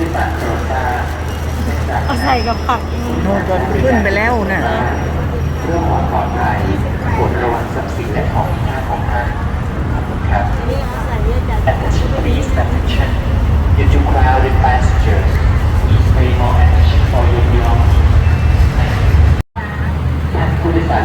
เนื่องจากเอาใส่กับผักโน่นก็ขึ้นไปแล้วน่ะเรื่องความปลอดภัยโปรดระวังทรัพย์สินและของมีค่าของท่านขอบคุณครับนี่เอาใส่เยอะจัด Attention please attention due to crowded passengers please pay more attention for your belongings ท่านผู้โดยสาร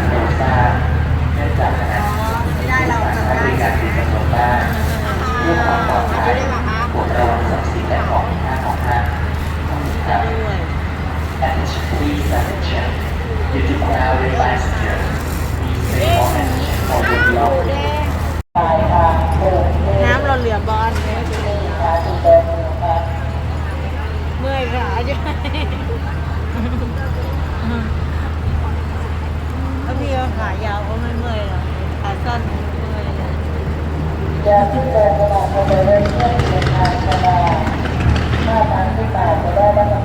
น้ำเราเหลือบอลเลยเมื่อยขาด้วยถ้าพี่เอาขายาวก็ไม่เมื่อยหรอกขาสั้นเมื่อยเลยเอา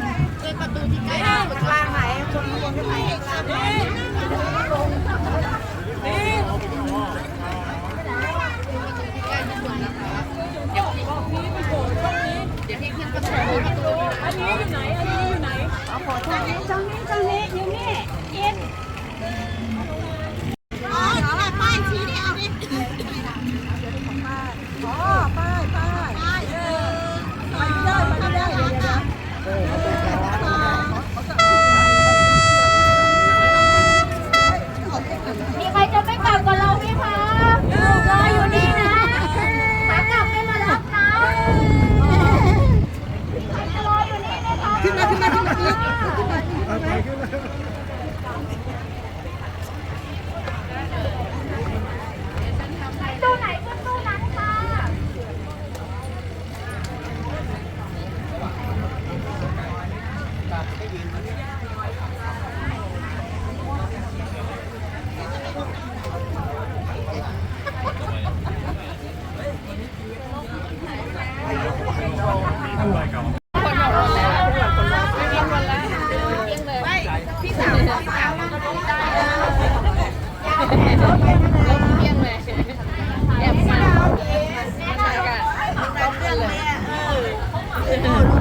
จ้องนี้จ้องนี้อยู่นี่อิน Oh,